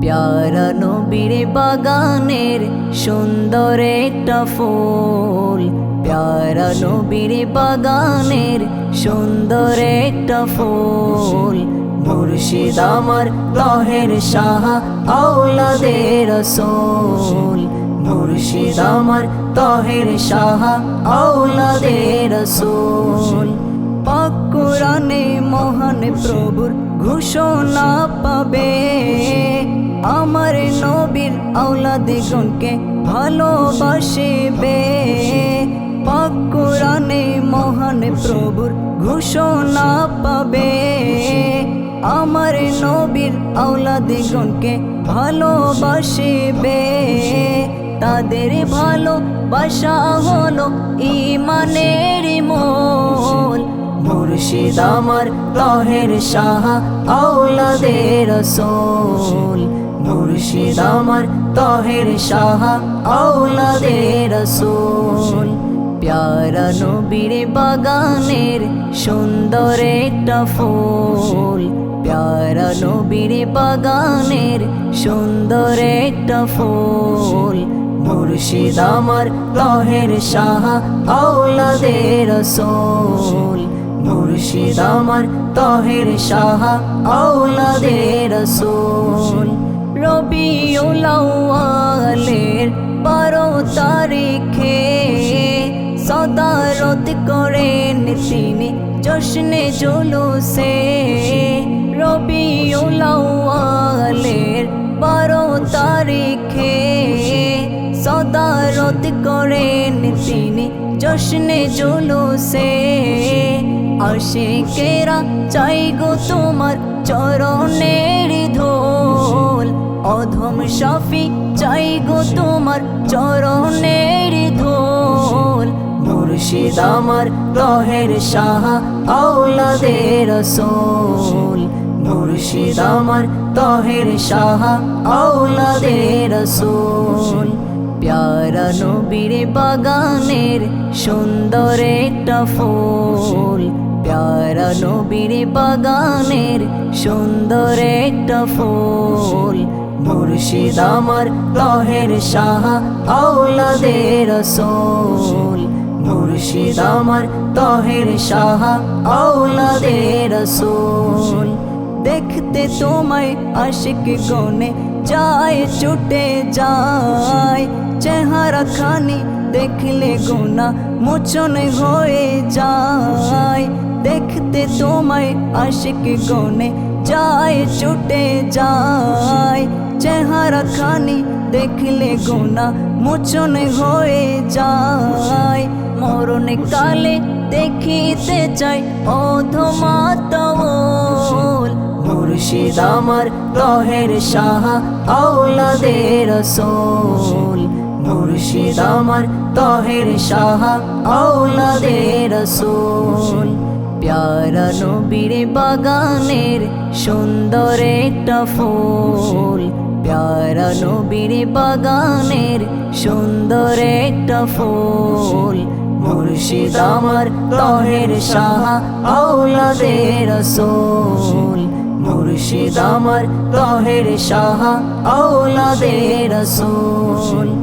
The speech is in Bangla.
প্যারা নবীর বাগানের সুন্দর একটা ফুল। প্যারা নবীর বাগানের সুন্দর একটা ফুল। মুর্শিদ আমার তহের শাহ আউলাদের রসুল। মুর্শিদ আমার তহের শাহ আউলাদের রসুল। পাক মহান প্রভুর ঘোষণা পাবে। আমার নবীর আওলাদিগণকে ভালোবাসিবে পাক কোরআনে মহান প্রভুর ঘোষণা পাবে। আমার নবীর আওলাদিগণকে ভালোবাসিবে তাদের ভালোবাসা হলো ইমানের মোল। মুর্শিদ আমার তহের শাহ আউলাদের রসুল। মুর্শিদ আমার তহের শাহ আউলাদের রসুল। প্যারা নবীর বাগানের সুন্দর একটা ফুল। প্যারা নবীর বাগানের সুন্দর একটা ফুল। মুর্শিদ আমার তহের শাহ আউলাদের রসুল। মুর্শিদ আমার তহের শাহ আউলাদের রসুল। রবিউল আউয়ালের বারো তারিখে সদারত করেন তিনি জশ্নে জুলুসে। রবিউল আউয়ালের বারো তারিখে সদারত করেন জশ্নে জুলুসে আশিকেরা চাই গো তোমার চরণের ধোল। অধম শফি চাই গো তোমার চরণের ধোল। মুর্শিদ আমার তহের শাহ আউলাদের রসুল। মুর্শিদ আমার তহের শাহ আউলাদের রসুল। প্যারা নবীর বাগানের সুন্দর একটা ফুল। প্যারা নবীর বাগানের সুন্দর একটা ফুল। মুর্শিদ আমার তহের শাহ আউলাদের রসুল। মুর্শিদ আমার তহের শাহ আউলাদের রসুল। দেখতে তোমায় আশিক গনে যায়, ছুটে যায়। খানি দেখলে গোনা মোচন হয়ে যায়। দেখতে তোমায় আশিক গনে যায়, ছুটে যায়। চেহারা খানি দেখলে গোনা মোচন হয়ে যায়। মরণ কালে দেখিতে চাই অধমাতল মুর্শিদ আমার তহের শাহ আউলাদের রসুল। মুর্শিদ আমার তহের শাহ আউলাদের রসুল। প্যারা নবীর বাগানের সুন্দর একটা ফুল। প্যারা নবীর বাগানের সুন্দর একটা ফুল। মুর্শিদ আমার তহের শাহ আউলাদের রসুল। মুর্শিদ আমার তহের শাহ আউলাদের রসুল।